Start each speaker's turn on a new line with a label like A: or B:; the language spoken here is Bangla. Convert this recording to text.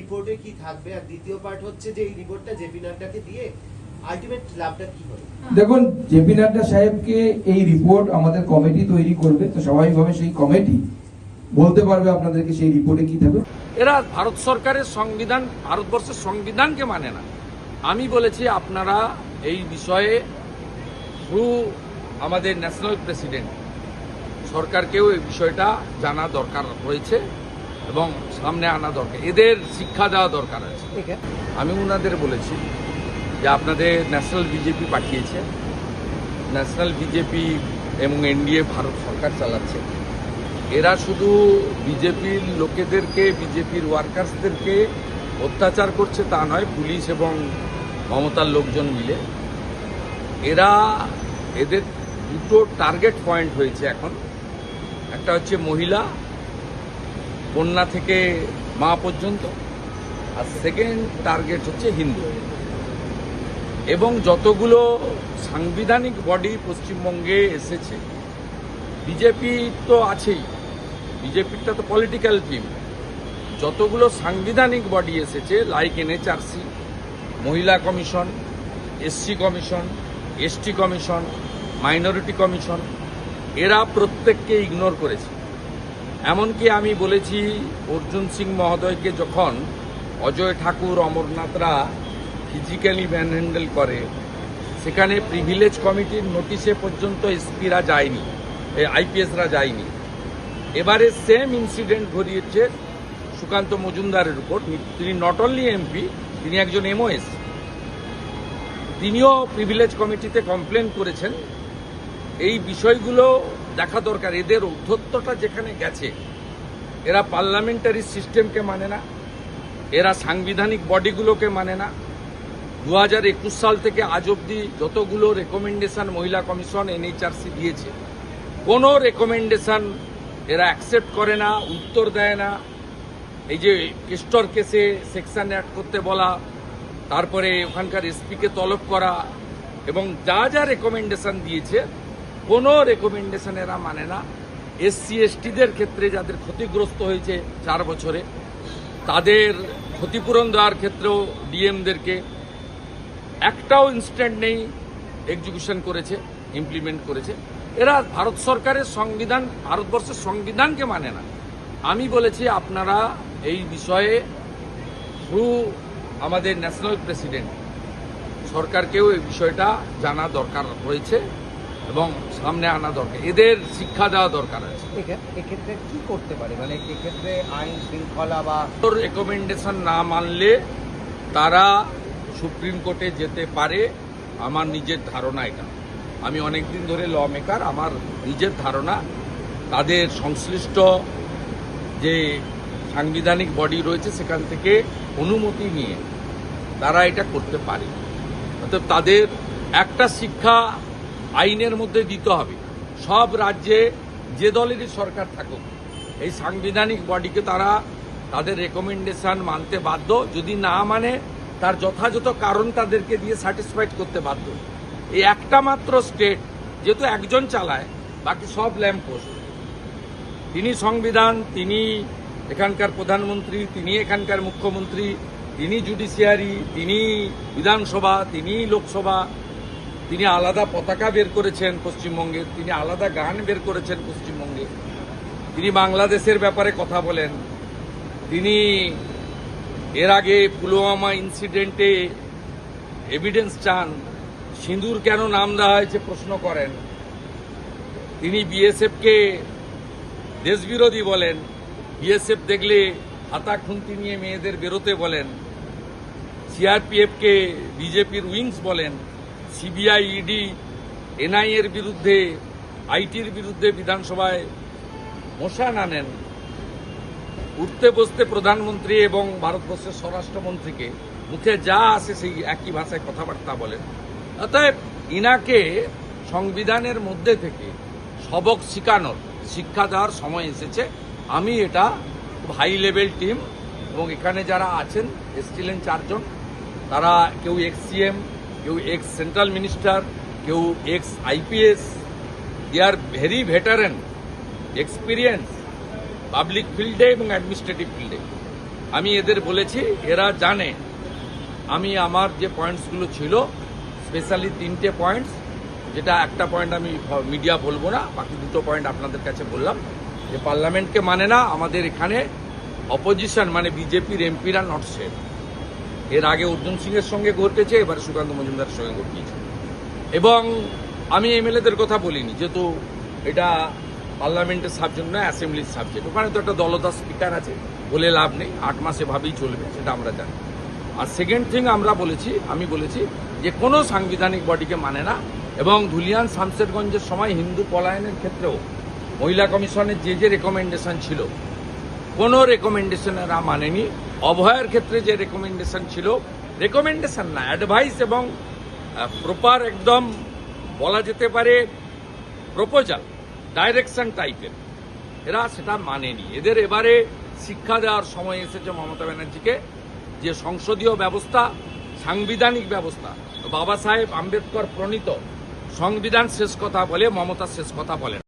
A: রিপোর্টে কি থাকবে? আর দ্বিতীয় পার্ট হচ্ছে যে এই রিপোর্টটা জেপি নাড্ডাকে দিয়ে আলটিমেট লাভটা কি হবে?
B: দেখুন জেপি নাড্ডা সাহেবকে এই রিপোর্ট আমাদের কমিটি তৈরি করবে তো স্বাভাবিকভাবে সেই কমিটি বলতে পারবে আপনাদেরকে সেই রিপোর্টে কি থাকবে।
C: এরা ভারত সরকারের সংবিধান ভারতবর্ষের সংবিধানকে মানে না। আমি বলেছি আপনারা এই বিষয়ে থ্রু আমাদের ন্যাশনাল প্রেসিডেন্ট সরকারকেও এই বিষয়টা জানা দরকার রয়েছে। এবং সামনে আনা দরকার। এদের শিক্ষা দেওয়া দরকার আছে। আমি ওনাদের বলেছি যে আপনাদের ন্যাশনাল বিজেপি পাঠিয়েছে। ন্যাশনাল বিজেপি এবং এনডিএ ভারত সরকার চালাচ্ছে। এরা শুধু বিজেপির লোকেদেরকে বিজেপির ওয়ার্কার্সদেরকে অত্যাচার করছে তা নয় পুলিশ এবং মমতার লোকজন মিলে। এরা এদের দুটো টার্গেট পয়েন্ট হয়েছে এখন। একটা হচ্ছে মহিলা কন্যা থেকে মা পর্যন্ত, আর সেকেন্ড টার্গেট হচ্ছে হিন্দু। এবং যতগুলো সাংবিধানিক বডি পশ্চিমবঙ্গে এসেছে, বিজেপি তো আছেই বিজেপিটা তো পলিটিক্যাল টিম যতগুলো সাংবিধানিক বডি এসেছে লাইক এনএচআরসি মহিলা commission SC commission ST commission minority commission, এরা প্রত্যেককে ইগনোর করেছে। এমনকি আমি বলেছি, অর্জুন সিং মহোদয়কে যখন অজয় ঠাকুর অমরনাথরা ফিজিক্যালি ম্যানহ্যান্ডেল করে, সেখানে প্রিভিলেজ কমিটির নোটিশে পর্যন্ত এসপিরা যায়নি আইপিএসরা যায়নি। এবারে সেম ইনসিডেন্ট ঘটিয়েছে সুকান্ত মজুমদারের উপর। তিনি নট অনলি এমপি তিনি একজন এমওএস তিনিও প্রিভিলেজ কমিটিতে কমপ্লেন করেছেন। এই বিষয়গুলো দেখা দরকার। এদের ঔদ্ধত্যটা যেখানে গেছে, এরা পার্লামেন্টারি সিস্টেমকে মানে না, এরা সাংবিধানিক বডিগুলোকে মানে না। দু হাজার একুশ সাল থেকে আজ অবধি যতগুলো রেকমেন্ডেশন মহিলা কমিশন এনএইচআরসি দিয়েছে, কোনো রেকমেন্ডেশন এরা অ্যাকসেপ্ট করে না, উত্তর দেয় না। এই যে কেস্টর কেসে সেকশন অ্যাড করতে বলা, তারপরে ওখানকার এসপিকে তলব করা, এবং যা যা রেকমেন্ডেশন দিয়েছে কোনো রেকমেন্ডেশন এরা মানে না। এসসি এসটিদের ক্ষেত্রে যাদের ক্ষতিগ্রস্ত হয়েছে চার বছরে, তাদের ক্ষতিপূরণ দেওয়ার ক্ষেত্রেও ডিএমদেরকে একটাও ইনস্ট্যান্ট নেই এক্সিকিউশন করেছে ইমপ্লিমেন্ট করেছে। এরা ভারত সরকারের সংবিধান, ভারতবর্ষের সংবিধানকে মানে না। আমি বলেছি আপনারা এই বিষয়ে থ্রু আমাদের ন্যাশনাল প্রেসিডেন্ট সরকারকেও এই বিষয়টা জানা দরকার রয়েছে। এবং সামনে আনা দরকার। এদের শিক্ষা দেওয়া দরকার আছে।
A: এক্ষেত্রে কি করতে পারে? মানে এক্ষেত্রে আইন শৃঙ্খলা বা
C: রেকমেন্ডেশন না মানলে তারা সুপ্রিম কোর্টে যেতে পারে। আমার নিজের ধারণা এটা। আমি অনেক দিন ধরে ল মেকার আমার নিজের ধারণা তাদের সংশ্লিষ্ট যে সাংবিধানিক বডি রয়েছে সেখান থেকে অনুমতি নিয়ে তারা এটা করতে পারে। অর্থাৎ তাদের একটা শিক্ষা আইনের মধ্যে দিতে হবে। সব রাজ্যে যে দলেরই সরকার থাকুক, এই সাংবিধানিক বডিকে তারা তাদের রেকমেন্ডেশন মানতে বাধ্য। যদি না মানে তার যথাযথ কারণ তাদেরকে দিয়ে স্যাটিসফাইড করতে বাধ্য। এই একটা মাত্র স্টেট যেহেতু একজন চালায়, বাকি সব ল্যাম্প পোস্ট তিনি সংবিধান, তিনি এখানকার প্রধানমন্ত্রী, তিনি এখানকার মুখ্যমন্ত্রী, তিনি জুডিশিয়ারি তিনি বিধানসভা, তিনি লোকসভা তিনি আলাদা পতাকা বের করেছেন পশ্চিমবঙ্গে, তিনি আলাদা গান বের করেছেন পশ্চিমবঙ্গে। তিনি বাংলাদেশের ব্যাপারে কথা বলেন। তিনি এর আগে পুলওয়ামা ইনসিডেন্টে এভিডেন্স চান, সিঁদুর কেন নাম দেওয়া হয়েছে প্রশ্ন করেন। তিনি বিএসএফকে দেশবিরোধী বলেন। বিএসএফ দেখলে হাতা খুন্তি নিয়ে মেয়েদের বেরোতে বলেন। সিআরপিএফকে বিজেপির উইংস বলেন। সিবিআই, ইডি এনআই এর বিরুদ্ধে, আইটির বিরুদ্ধে বিধানসভায় মোশান আনেন উঠতে বসতে প্রধানমন্ত্রী এবং ভারতবর্ষের স্বরাষ্ট্রমন্ত্রীকে মুখে যা আসে সেই একই ভাষায় কথাবার্তা বলেন। অতএব ইনাকে সংবিধানের মধ্যে থেকে সবক শিখানোর শিক্ষা দেওয়ার সময় এসেছে। আমি এটা হাই লেভেল টিম এবং এখানে যারা আছেন এসছিলেন চারজন তারা কেউ এক্স সিএম কেউ এক্স সেন্ট্রাল মিনিস্টার কেউ ex IPS they are very veteran experience public ফিল্ডে এবং অ্যাডমিনিস্ট্রেটিভ ফিল্ডে আমি এদের বলেছি, এরা জানে। আমি আমার যে পয়েন্টসগুলো ছিল স্পেশালি তিনটে পয়েন্টস যেটা একটা পয়েন্ট আমি মিডিয়া বলব না, বাকি দুটো পয়েন্ট আপনাদের কাছে বললাম। যে পার্লামেন্টকে মানে না, আমাদের এখানে অপোজিশন মানে বিজেপির এমপিরা নট সেফ এর আগে অর্জুন সিং এর সঙ্গে ঘটেছে, এবারে সুকান্ত মজুমদারের সঙ্গে ঘটিয়েছে এবং আমি এমএলএদের কথা বলিনি, যেহেতু এটা পার্লামেন্টের সাবজেক্ট নয় অ্যাসেম্বলির সাবজেক্ট ওখানে তো একটা দলদাস স্পিকার আছে, বলে লাভ নেই, আট মাসে ভাবেই চলবে, সেটা আমরা জানি। আর সেকেন্ড থিং আমরা বলেছি, আমি বলেছি যে কোনো সাংবিধানিক বডিকে মানে না, এবং ধুলিয়ান শামশেরগঞ্জের সময় হিন্দু পলায়নের ক্ষেত্রেও মহিলা কমিশনের যে যে রেকমেন্ডেশন ছিল, কোনো রেকমেন্ডেশন এরা মানেনি। অভয়ের ক্ষেত্রে যে রেকমেন্ডেশন ছিল রেকমেন্ডেশন না অ্যাডভাইস এবং প্রপার একদম বলা যেতে পারে প্রপোজাল ডাইরেকশন টাইপের এরা সেটা মানেনি। এদের এবারে শিক্ষা দেওয়ার সময় এসেছে মমতা ব্যানার্জিকে, যে সংসদীয় ব্যবস্থা, সাংবিধানিক ব্যবস্থা। বাবা সাহেব আম্বেদকর প্রণীত, সংবিধান শেষ কথা বলে মমতা শেষ কথা বলেন।